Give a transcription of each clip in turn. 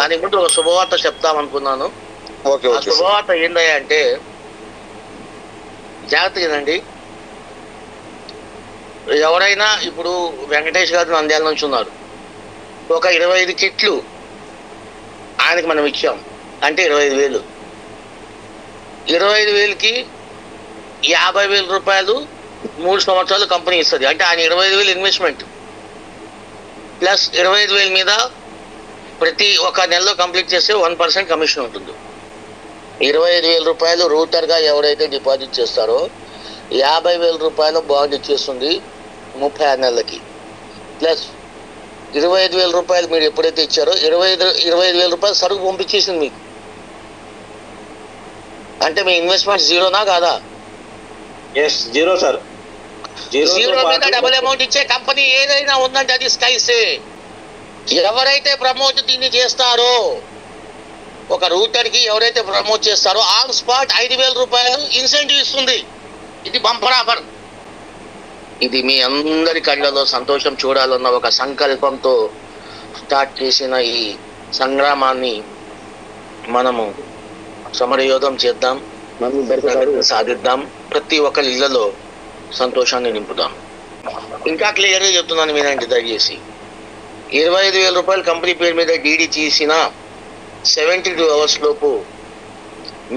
దానికి ముందు ఒక శుభవార్త చెప్తాం అనుకున్నాను. ఓకే ఆ ఓకే సార్. శుభవార్త ఏందయ్యా అంటే జాగ్రత్తగానండి ఎవరైనా ఇప్పుడు వెంకటేష్ గారు నంద్యాల నుంచి ఉన్నారు. ఒక ఇరవై ఐదు కిట్లు ఆయనకి మనం ఇచ్చాం. అంటే ఇరవై ఐదు వేలు. ఇరవై ఐదు వేలకి యాభై వేల రూపాయలు మూడు సంవత్సరాలు కంపెనీ ఇస్తుంది. అంటే ఆయన ఇరవై ఐదు వేలు ఇన్వెస్ట్మెంట్. ప్లస్ ఇరవై ఐదు వేల మీద ప్రతి ఒక నెలలో కంప్లీట్ చేస్తే వన్ పర్సెంట్ కమిషన్ ఉంటుంది. ఇరవై ఐదు వేల రూపాయలు రూటర్గా ఎవరైతే డిపాజిట్ చేస్తారో యాభై వేల రూపాయలు బాండ్ ఇచ్చేస్తుంది ముప్పై ఆరు నెలలకి. ప్లస్ ఇరవై ఐదు వేల రూపాయలు మీరు ఎప్పుడైతే ఇచ్చారో ఇరవై ఐదు ఇరవై ఐదు వేల రూపాయలు సరుకు పంపించేసింది మీకు. అంటే మీ ఇన్వెస్ట్మెంట్ జీరోనా కాదా? Yes zero sir. జీరో మీద డబుల్ అమౌంట్ ఇచ్చే కంపెనీ ఏదైనా ఉందంటే అది స్కైసే ఎవరైతే ప్రమోట్ దీన్ని చేస్తారో ఒక రూటర్కి ఎవరైతే ప్రమోట్ చేస్తారో ఆన్ స్పాట్ ఐదు వేల రూపాయలు ఇన్సెంటివ్ ఇస్తుంది. ఇది బంపర్ ఆఫర్. ఇది మీ అందరి కళ్ళలో సంతోషం చూడాలన్న ఒక సంకల్పంతో స్టార్ట్ చేసిన ఈ సంగ్రామాన్ని మనము సమరయోధం చేద్దాం సాధిద్దాం ప్రతి ఒక్కరి ఇళ్ళలో సంతోషాన్ని నింపుదాం. ఇంకా క్లియర్గా చెప్తున్నాను వినండి దయచేసి. ఇరవై ఐదు వేల రూపాయలు కంపెనీ పేరు మీద డీడీ తీసిన సెవెంటీ టూ అవర్స్ లోపు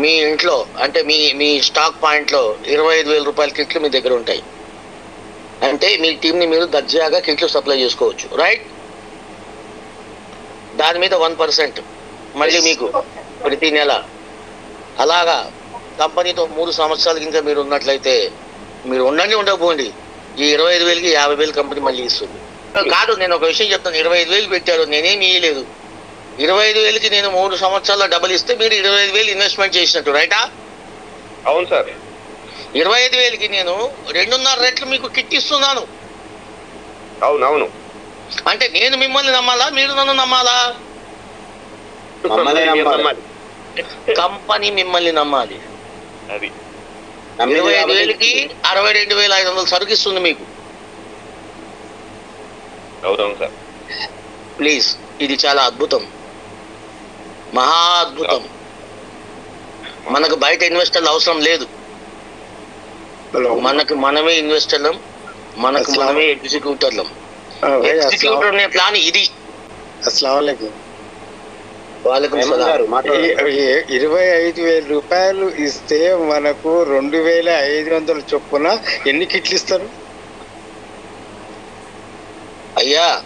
మీ ఇంట్లో అంటే మీ మీ స్టాక్ పాయింట్లో ఇరవై ఐదు వేల రూపాయల కిట్లు మీ దగ్గర ఉంటాయి. అంటే మీ టీంని మీరు దర్జాగా కిట్లు సప్లై చేసుకోవచ్చు. రైట్ దాని మీద వన్ పర్సెంట్ మళ్ళీ మీకు ప్రతి నెల. అలాగా కంపెనీతో మూడు సంవత్సరాలకి ఇంకా మీరు ఉన్నట్లయితే మీరు ఉండండి ఉండకపోండి. ఈ ఇరవై ఐదు వేలకి యాభై వేలు కంపెనీ మళ్ళీ ఇస్తుంది. కాదు నేను ఒక విషయం చెప్తాను. ఇరవై ఐదు వేలు పెట్టారు. నేనేం ఇయ్యలేదు. ఇరవై ఐదు వేలకి నేను మూడు సంవత్సరాల డబ్బులు ఇస్తే మీరు ఇరవై ఐదు వేలు ఇన్వెస్ట్మెంట్ చేసినట్టు రైటా? అవును సార్. ఇరవై ఐదు వేలకి నేను రెండున్నర రెట్లు మీకు కిట్ ఇస్తున్నాను అవును అవును అంటే నేను మిమ్మల్ని నమ్మాలా? మీరు నన్ను నమ్మాలా. కంపెనీ మిమ్మల్ని నమ్మాలి. అది. ఇరవై ఐదు వేలకి అరవై రెండు వేల ఐదు వందలు సరుకు ఇస్తుంది మీకు. అవునవును సార్. ప్లీజ్ ఇది చాలా అద్భుతం. మహా అద్భుతం. మనకు బయట ఇన్వెస్టర్లు అవసరం లేదు. మనకు మనమే ఇన్వెస్టర్లం మనకు. మనమే ఎగ్జిక్యూటర్లం. ఎగ్జిక్యూటర్ అనే ప్లాన్ ఇది. అస్సలం ఇరవై ఐదు వేల రూపాయలు ఇస్తే మనకు రెండు వేల ఐదు వందల చొప్పున ఎన్ని కిట్లు ఇస్తారు? అయ్యా.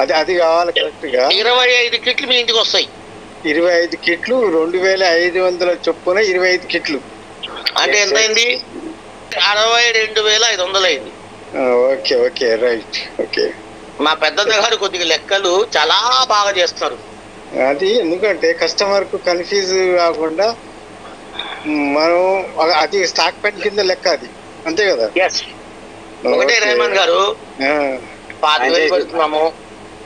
అది అది కావాలి కరెక్ట్గా. ఇరవై ఐదు కిట్లు మీ ఇంటికి వస్తాయి. ఇరవై ఐదు కిట్లు రెండు వేల ఐదు వందల చొప్పున ఇరవై ఐదు కిట్లు. అంటే ఎంత అయింది? అరవై రెండు వేల ఐదు వందలు అయింది. Okay okay right okay. మా పెద్ద గారు కొద్దిగా లెక్కలు చాలా బాగా చేస్తారు. అది ఎందుకంటే కస్టమర్కు కన్ఫ్యూజ్ కాకుండా మనం అది స్టాక్ పెన్ కింద లెక్క అది. అంతే కదా? ఒకటే. రెహమాన్ గారు. పాతి వేలు పెడుతున్నాము.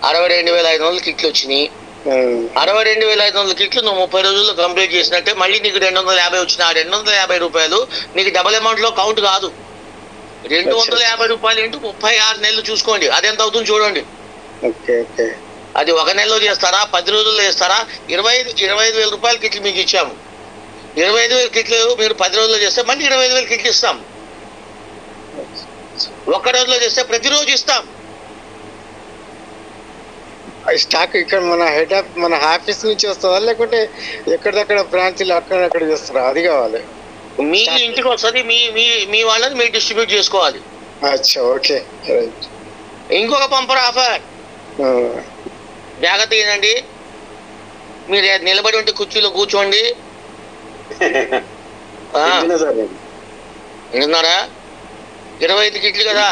అరవై రెండు వేల ఐదు వందలు కిట్లు వచ్చినాయి. ఆ, అరవై రెండు వేల ఐదు వందల కిట్లు నువ్వు ముప్పై రోజుల్లో కంప్లీట్ చేసినట్టే మళ్ళీ నీకు రెండు వందల యాభై వచ్చిన ఆ రెండు వందల యాభై రూపాయలు నీకు డబుల్ అమౌంట్లో కౌంట్ కాదు. రెండు వందల యాభై రూపాయలు ఇంటూ ముప్పై ఆరు నెలలు చూసుకోండి. అది ఎంత అవుతుంది చూడండి. అది ఒక నెలలో చేస్తారా? పది రోజుల్లో చేస్తారా? ఇరవై ఐదు ఇరవై ఐదు వేల రూపాయల కిట్లు మీకు ఇచ్చాము. ఇరవై ఐదు వేల కిట్లు మీరు పది రోజుల్లో చేస్తే మళ్ళీ ఇరవై ఐదు వేల కిట్లు ఇస్తాం. ఒక్క రోజులో చేస్తే ప్రతిరోజు ఇస్తాం. స్టాక్ ఇక్కడ మన హెడ్ ఆఫ్ మన ఆఫీస్ నుంచి వస్తుందా? లేకుంటే ఎక్కడిదక్కడ బ్రాంచ్లు అక్కడ అక్కడ చేస్తారా? అది కావాలి. మీ ఇంటికి వస్తుంది మీ మీ మీ వాళ్ళని మీరు డిస్ట్రిబ్యూట్ చేసుకోవాలి. అచ్చా ఓకే. రైట్ ఇంకొక పంపర్ ఆఫర్ జాగ్రత్త ఏంటండి మీరు నిలబడి ఉంటే కుర్చీలో కూర్చోండి. విన్నారా ఇరవై ఐదు కిట్లు కదా?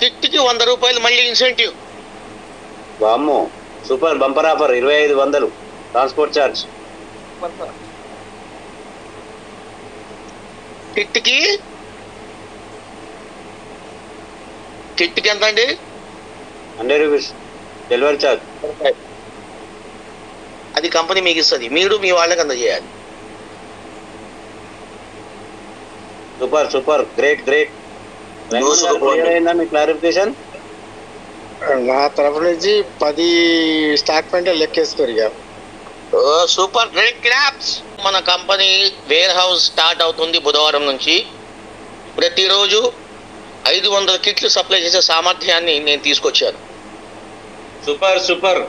కిట్కి వంద రూపాయలు మళ్ళీ ఇన్సెంటివ్ వామ్మో సూపర్ బంపర్ ఆఫర్ ఇరవై ఐదు వందలు. Transport charge కిట్కి? కిట్కి ఎంత అండి హండ్రెడ్ రూపీస్. డెలివరీ ఛార్జ్ అది కంపెనీ మీకు ఇస్తుంది. మీరు మీ వాళ్ళకి అందజేయాలి. Super super. Great great. దోసుకుపోండి. అయిందా మీ క్లారిఫికేషన్? నా తరఫు నుంచి పది స్టాక్ పాయింట్ లెక్కేసుకోరు ఇక సూపర్. గ్రేట్ క్లాప్స్ మన కంపెనీ వేర్ హౌస్ స్టార్ట్ అవుతుంది బుధవారం నుంచి. ప్రతిరోజు ఐదు వందల కిట్లు సప్లై చేసే సామర్థ్యాన్ని నేను తీసుకొచ్చాను. Super super.